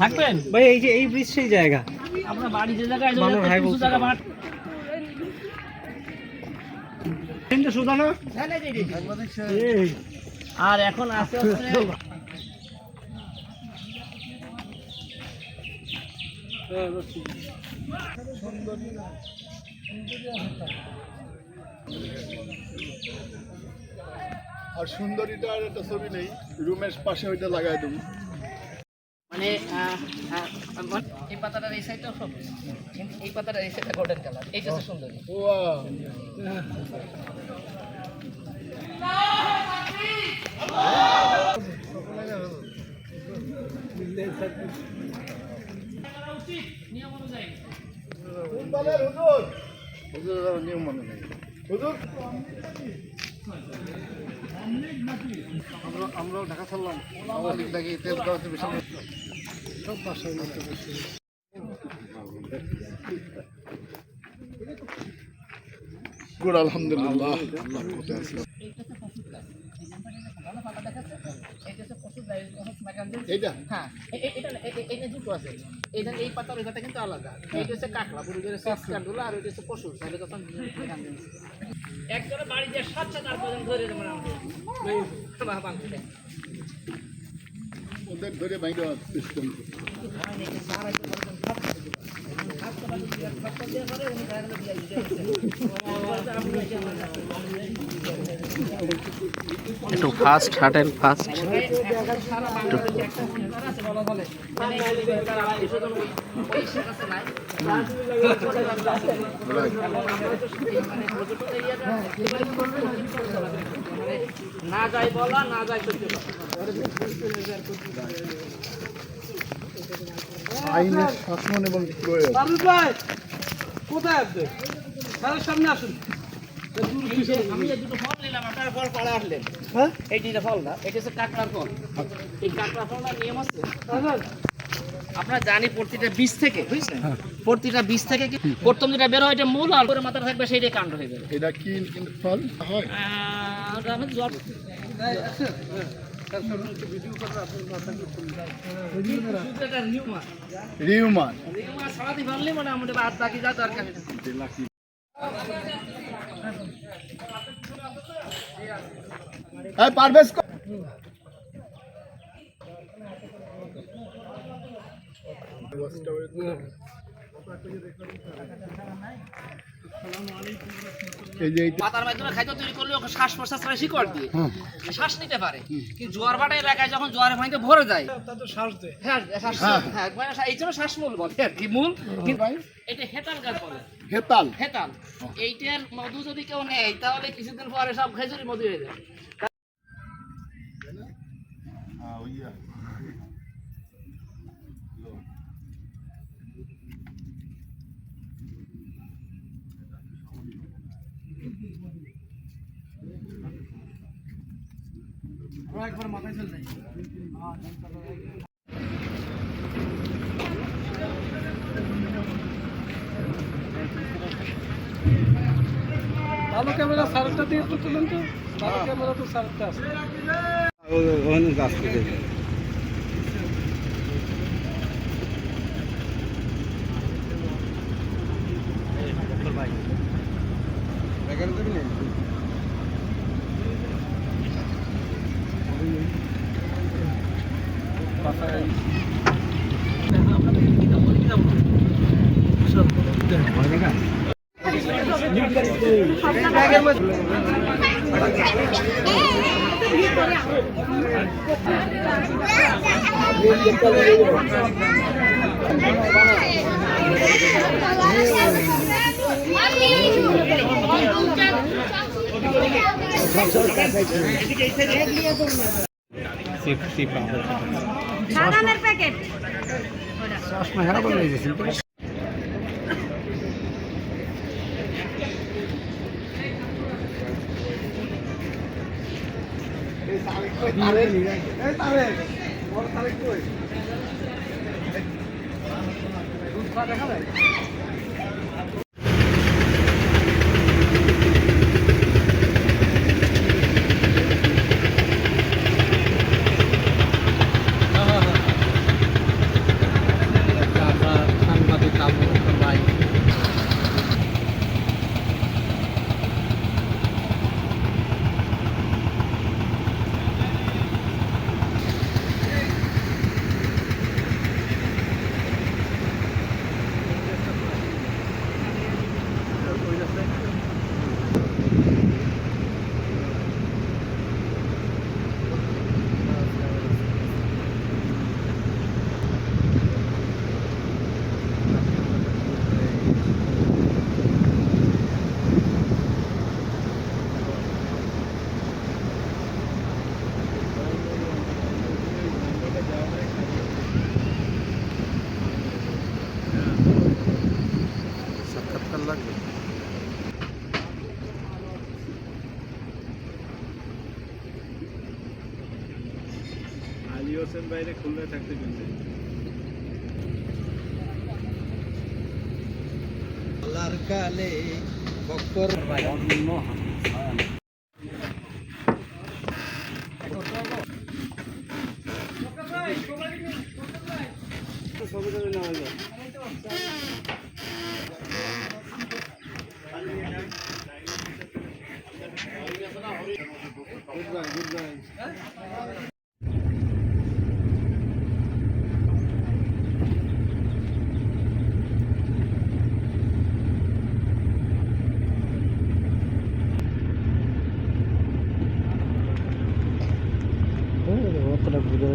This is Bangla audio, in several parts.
থাকবেন? ভাই এই যে এই ব্রিজ সেই জায়গা। আমরা বাড়ি যে জায়গায় ভাই বলছিল। জায়গা মাঠ ট্রেনটা সোজা না? এই। আর এখন আস্তে আস্তে আর সুন্দরীটার একটা ছবি নেই রুমের পাশে ওইটা লাগাই দেবো। মানে এই পাতাটার এই সাইডটা পাতাটার সাইডটা গোল্ডেন কালার সুন্দরী। নিয়ম মনে? আমরা- আমরাও ঢাকা ছাড়লাম দেখি তেল খাওয়াতে বেশি সব বাসায় মতো বসে। গুড, আলহামদুলিল্লাহ এইটা হ্যাঁ এটা এটা দুটো আছে এটা এই পাতা ওই কিন্তু আলাদা। এইটা হচ্ছে কাঁকড়া পুরো যে কান্ডুলা আর ওইটা হচ্ছে পশুর তাহলে তখন। একজনে বাড়ি যে সাত সাত পর্যন্ত ধরে ঠিক আছে। ওদের ধরে বাইরে সিস্টেম একটু ফাস্ট হাঁটেন ফাস্ট মানে মানে মানে না যায় বলা না যায় আইনের শাসন এবং প্রয়োগ। কোথায় আপনি? সামনে আসুন। আমি এই দুটো ফল নিলাম আপনারা ফল পাড়া আসলেন হ্যাঁ? এই যে ফল না এটা হচ্ছে কাঁকড়ার ফল এই কাঁকড়া ফলটা নিয়ম আছে আপনারা জানি প্রতিটা বীজ থেকে বুঝছেন প্রতিটা বীজ থেকে প্রথম যেটা বের হয় এটা মূল আর পরে মাথা থাকবে সেইটাই কাণ্ড হয়ে যাবে। এটা কি ফল? হয়। নিউমার ছাড়াতে পারলে মানে আমাদের বাদ বাকি যা দরকার। নেই। হ্যাঁ পারভেজ ক- এই যে এইটা- পাতার মাধ্যমে খাদ্য তৈরি করলে ওকে শ্বাস প্রশ্বাস শিকড় দিয়ে। শ্বাস নিতে পারে কিন্তু জোয়ার ভাটা এলাকায় যখন জোয়ার ভাঙতে ভরে যায় হ্যাঁ শ্বাস হ্যাঁ মানে এই জন্য শ্বাসমূল বলে আর কি মূল। কিন্তু এটা হেতাল গাছ বলে। হেতাল। হেতাল। এইটার মধু যদি কেউ নেয় তাহলে কিছুদিন পরে সব খেজুরি মধু হয়ে যায়। ভালো ক্যামেরা সারটা দিয়ে একটু তুলেন তো। ভালো ক্যামেরা তো সারটা আছে। বাদামের প্যাকেট হোসেন বাদামের প্যাকেট চশমা হেরা বলে দিয়েছেন দেখা করতেছেন বাইরে খুলনায় থাকতে কিন্তু কালে বক্কর সবাই না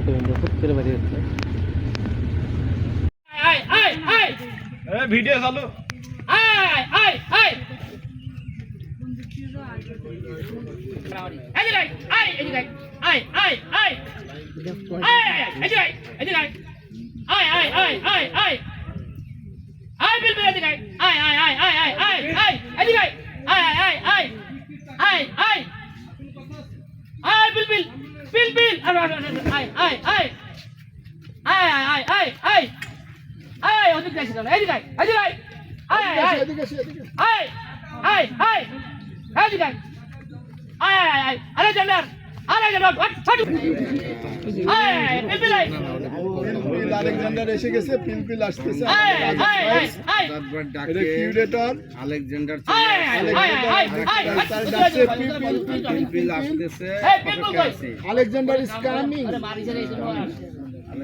ತಗೊಂಡು ಹೋಗ್ತಿರ ಬರೀ ভিডিও চালু বিল বিল বিল বিল আরে, আয় আয় আয় আয় আয় আয় আয় আয় আয় ওদিকে যাইছিল না এদিকে আয় এদিকে আয় আয় আয় আয় আয় আয় এদিকে আয় আয় আয় আয় আরে জেনার আরে জেনার আয় আয় বিল আয় পিলপিল আলেকজান্ডার এসে গেছে পিলপিল আসতেছে তারপর এটা কিউরেটর আলেকজান্ডার পিলপিল আসতেছে আলেকজান্ডার ইজ কামিং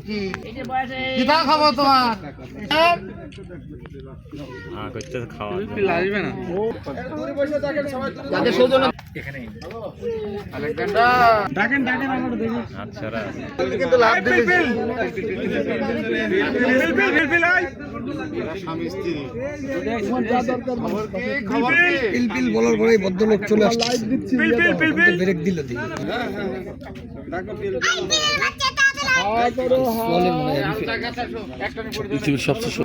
কি? তোমার? আচ্ছা, বলার পরে ভদ্রলোক চলে আসছে। ব্রেক দিল দিয়ে। পৃথিবীর সবচেয়ে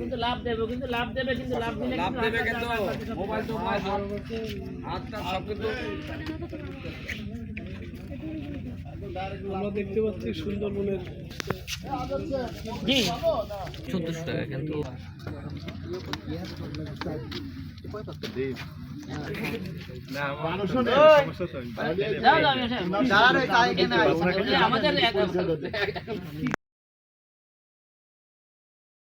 কিন্তু লাভ দেবে কিন্তু লাভ দেবে কিন্তু লাভ দিলে লাভ দেবে কিন্তু মোবাইল তো আমরা দেখতে পাচ্ছি সুন্দরবনের চোদ্দশো টাকা কিন্তু আমাদের